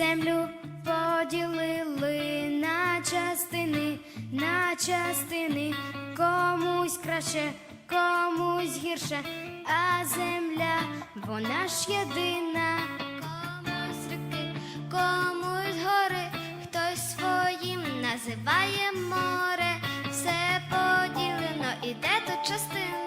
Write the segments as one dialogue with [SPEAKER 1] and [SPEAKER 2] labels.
[SPEAKER 1] Землю поділили на частини, на частини, комусь краще, комусь гірше, а земля, вона ж єдина. Комусь ріки, комусь гори, хтось своїм називає море, все поділено, іде тут частина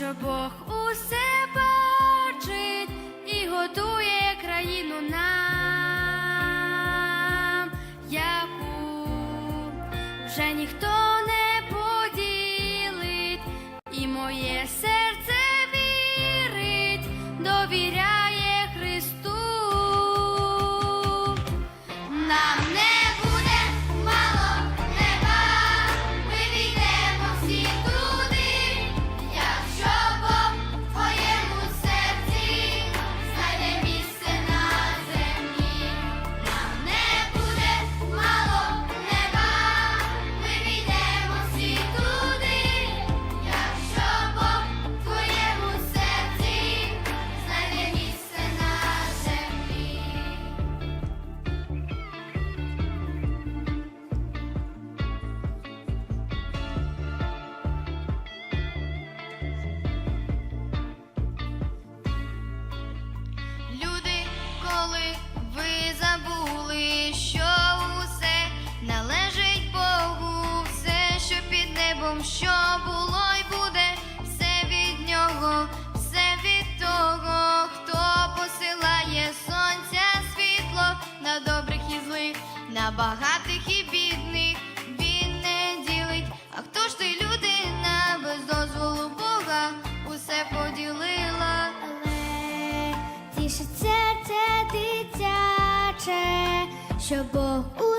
[SPEAKER 1] що Бог усе небом, що було й буде, все від нього, все від того, хто посилає сонця світло на добрих і злих, на багатих і бідних. Він не ділить. А хто ж ти людина без дозволу Бога усе поділила? Але тішить серце дитяче, що Бог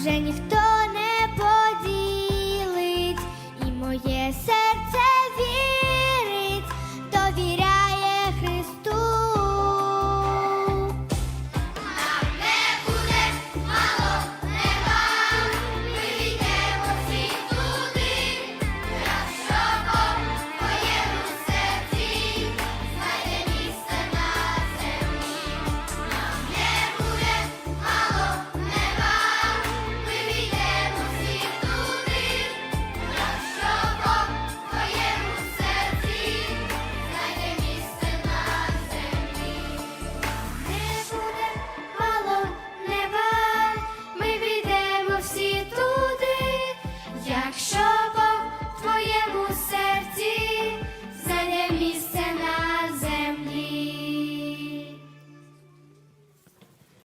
[SPEAKER 1] вже ніхто не поділить і моє серце.